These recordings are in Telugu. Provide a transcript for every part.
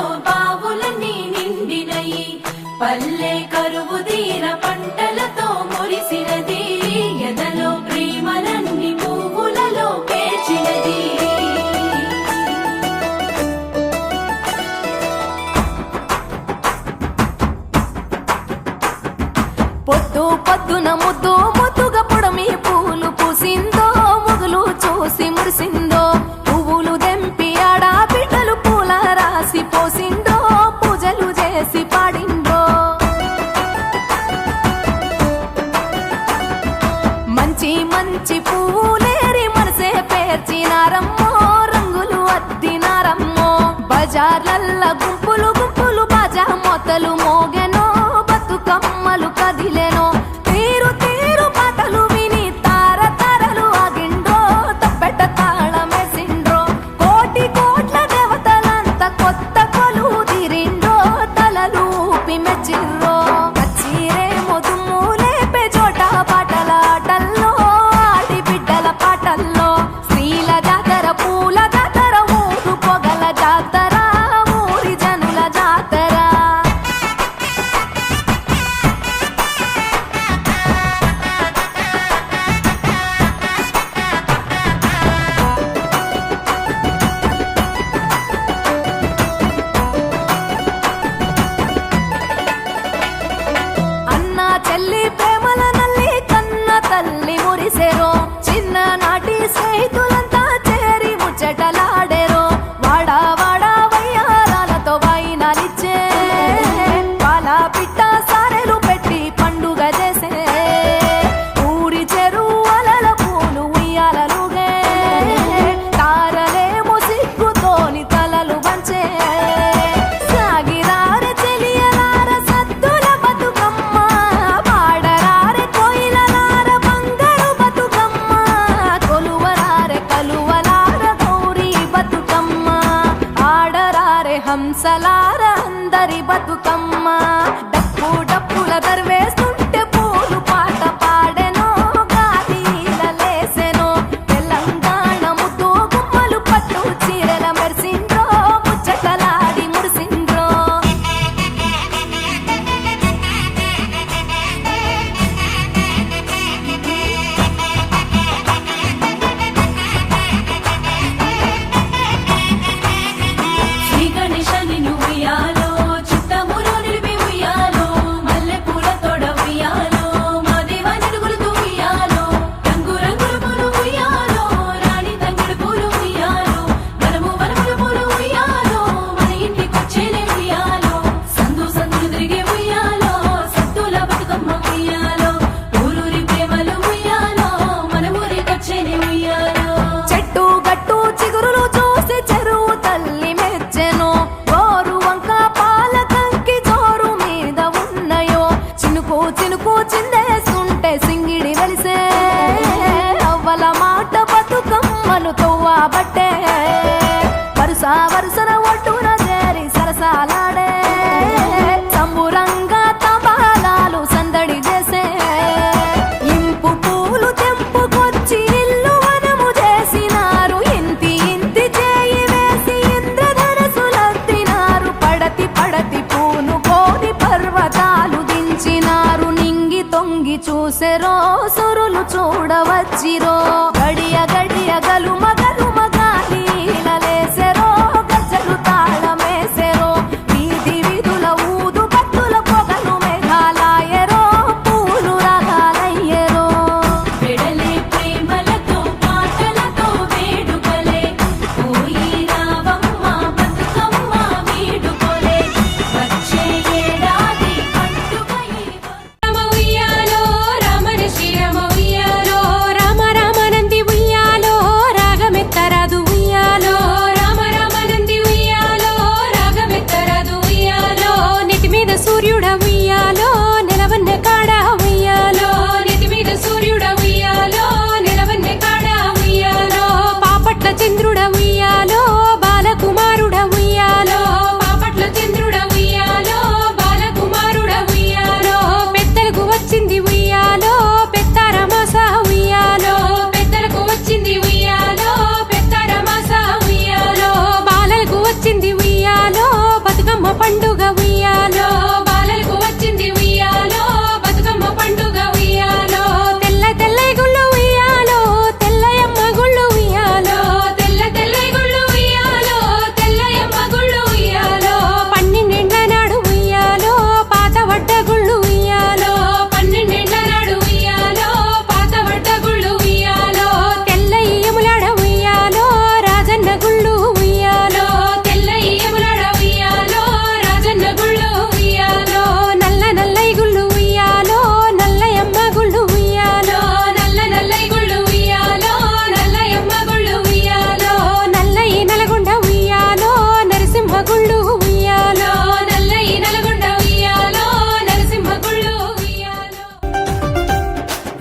పంటలతో బావులన్నీ నిండినయి. పల్లె కరువు తీర పంటలతో మురిసినది. ఎదలో ప్రేమలన్నీ పువ్వులలో పేర్చినది. పొద్దు పొద్దున ముద్దు ముద్దుగా పొడమి పూలు పూసిందో ముగులు చూసి మురిసింది. చూసెరో సొరులు చూడవచ్చిరో.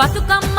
బతుకమ్మ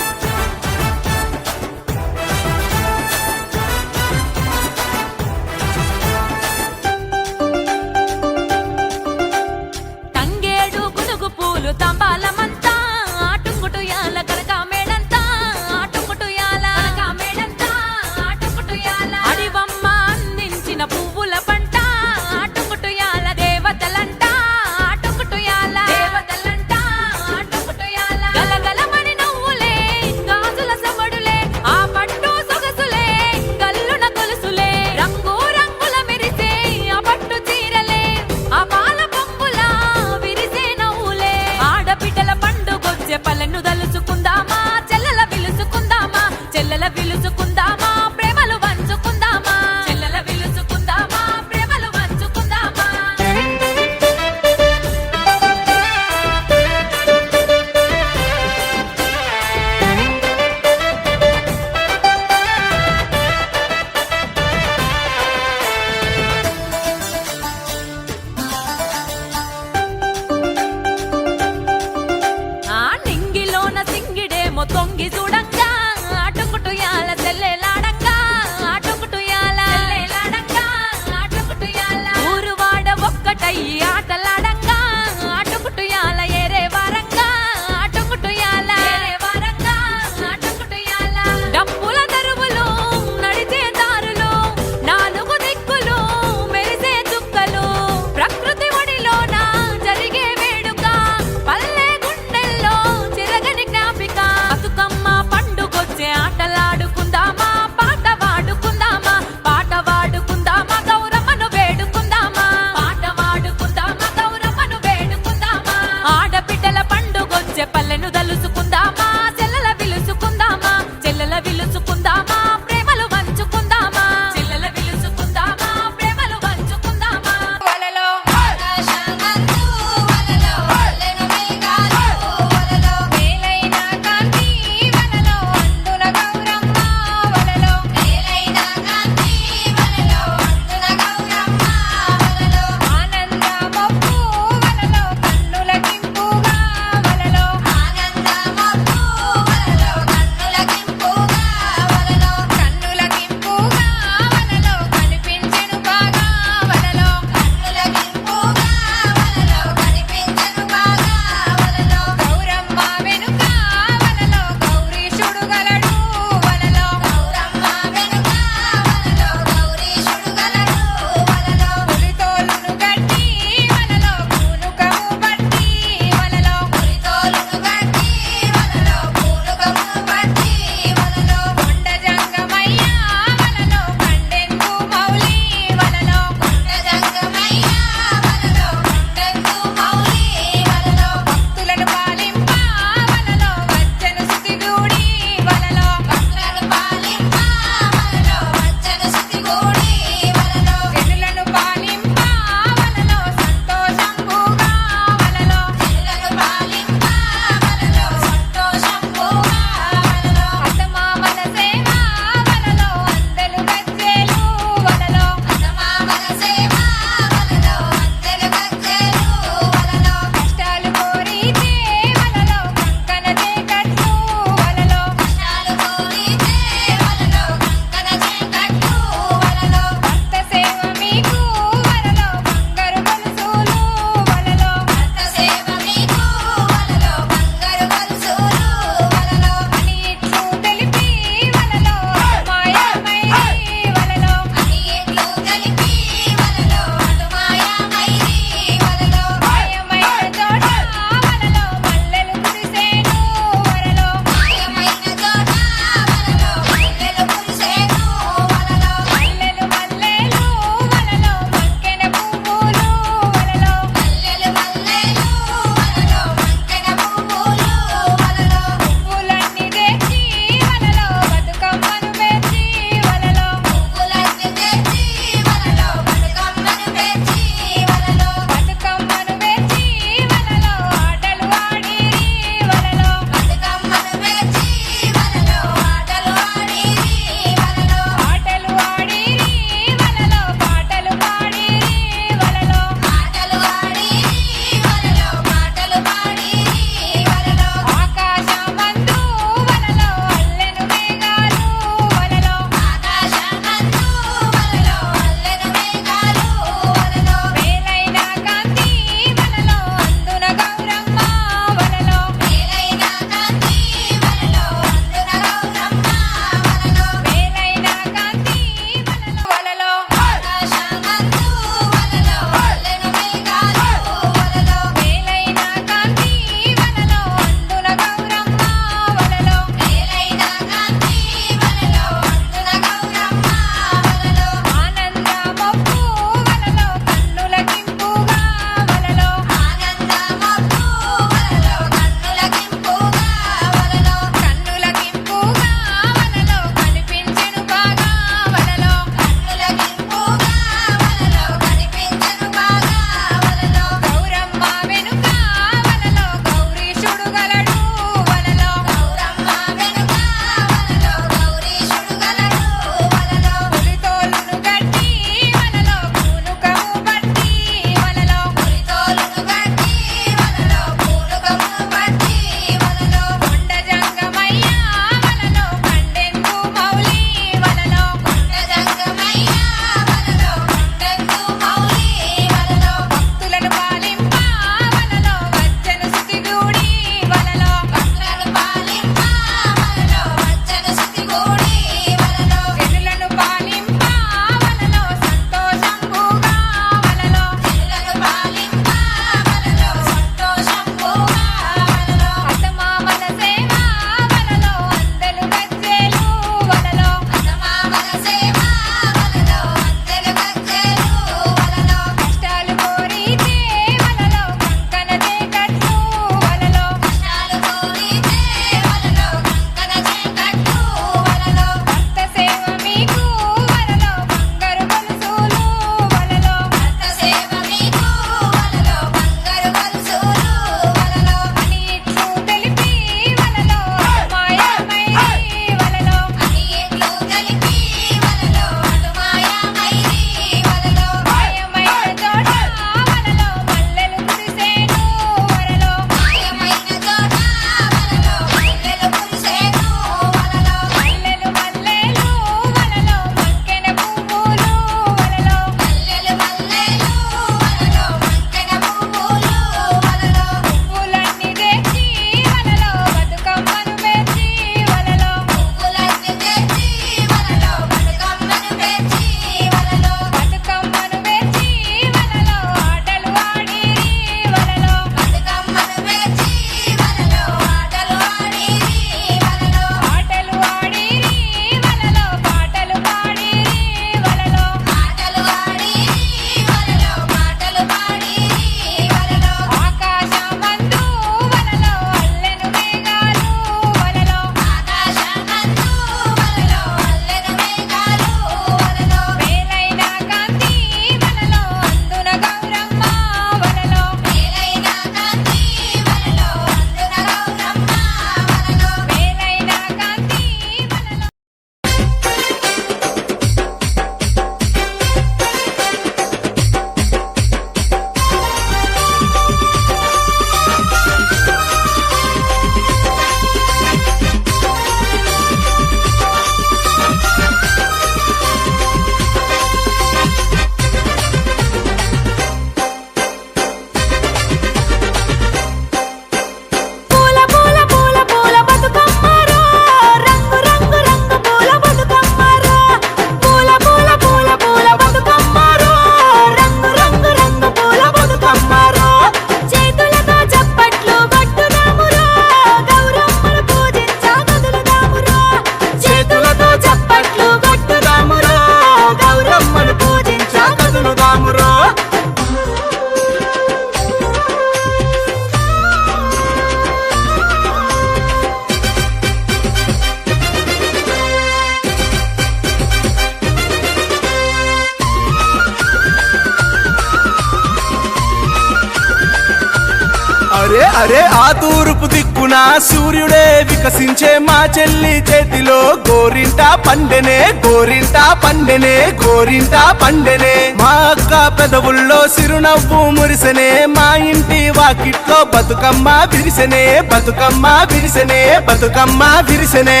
అరే ఆ తూర్పు దిక్కున సూర్యుడే వికసించే మా చెల్లి చేతిలో గోరింట పండెనే గోరింట పండెనే గోరింట పండెనే. మా అక్క పెదవుల్లో సిరునవ్వు మురిసెనే మా ఇంటి వాకిట్లో బతుకమ్మ విరిసెనే బతుకమ్మ విరిసెనే బతుకమ్మ విరిసెనే.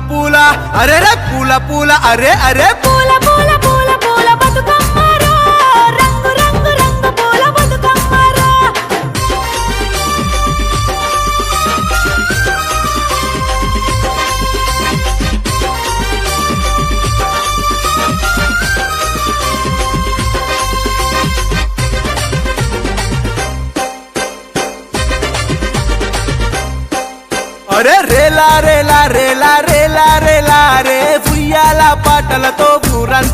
పూల పూల అరే రే పూల పూల అరే అరే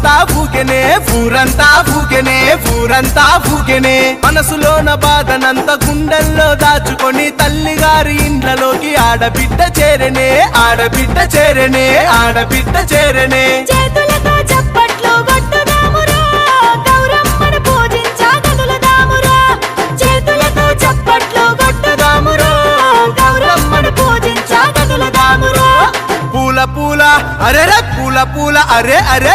ఊరంతా ఫూకెనే ఊరంతా ఫూకెనే ఊరంతా ఫూకెనే మనసులోన బాధనంత గుండెల్లో దాచుకొని తల్లిగారి ఇండ్లలోకి ఆడబిడ్డ చేరనే ఆడబిడ్డ చేరనే ఆడబిడ్డ చేరనే. చేతులతో చప్పట్లు పూల పూల అరే పూల పూల అరే అరే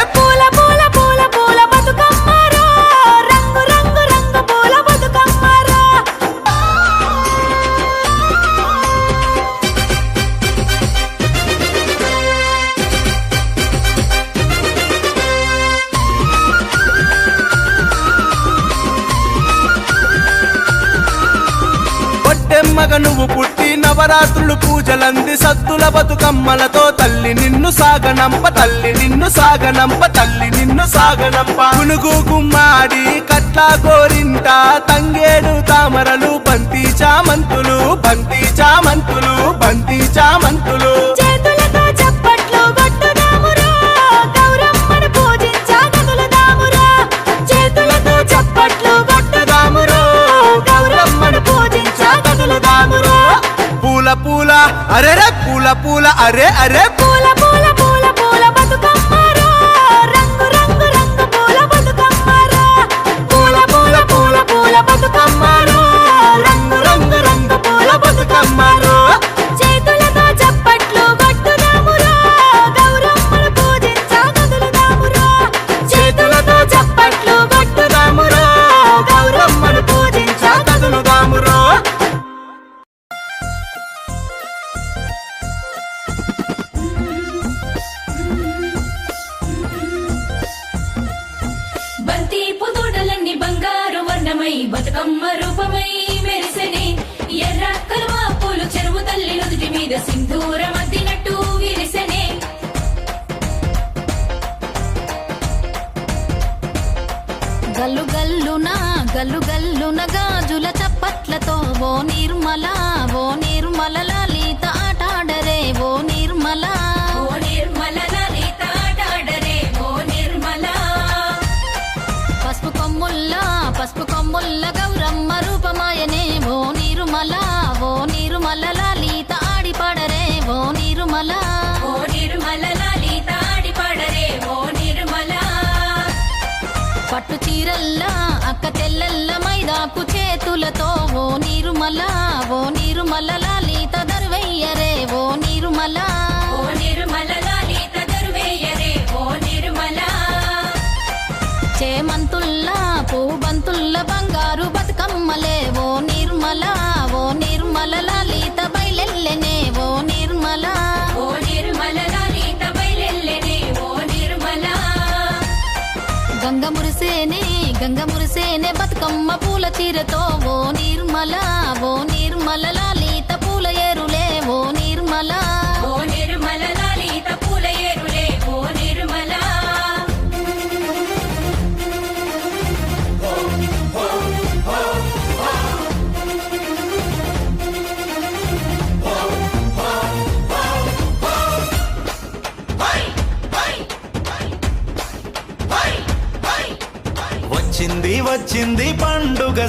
నవరాత్రులు సత్తుల బతుకమ్మలతో తల్లి నిన్ను సాగనంప తల్లి నిన్ను సాగనంప తల్లి నిన్ను సాగనంప. పునుగు గుమ్మాడి కట్లా కోరింట తంగేడు తామరలు బంతి బంతి చామంతులు బతుకమ్మ రూపమై మెరిసెనే. ఎర్ర కలువ పూలు చెరువు తల్లి నుదుటి మీద సింధూర మద్దినట్టు విరిసెనే. గల్లు గల్లున గల్లు గల్లున గాజుల చప్పట్లతో ఓ నిర్మల ఓ చీరల్లా అక్క తెల్లల్ల మైదాకు చేతులతో ఓ నిర్మల ఓ నిర్మల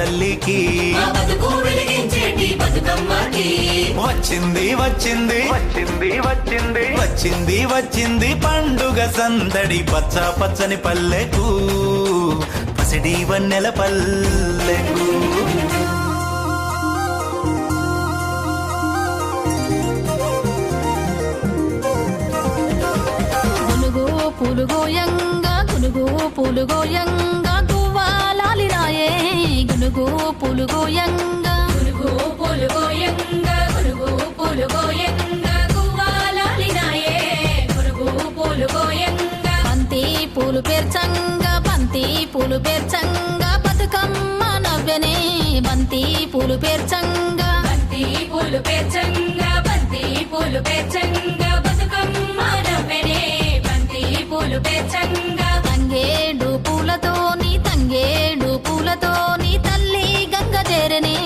తల్లికి. వచ్చింది వచ్చింది. వచ్చింది వచ్చింది. వచ్చింది వచ్చింది పండుగ సందడి పచ్చ పచ్చని పల్లెకు. పసిడి వన్నెల పల్లెకు. పులుగోయంగా గునుగు పులుగోయంగా పులుగు పులుగోయంగ పులుగు పులుగోయంగ పులుగు పులుగోయంగ కువ్వాలాలినాయే పులుగు పులుగోయంగ బంతి పూలు పేర్చంగ బంతి పూలు పేర్చంగ. బతుకమ్మ నవ్వెనే బంతి పూలు పేర్చంగ. బంతి పూలు పేర్చంగ బంతి పూలు పేర్చంగ. బతుకమ్మ నవ్వెనే బంతి పూలు పేర్చంగ. తంగేడు పూలతోని తంగేడు పూలతో నీ తల్లి గంగ చేరనే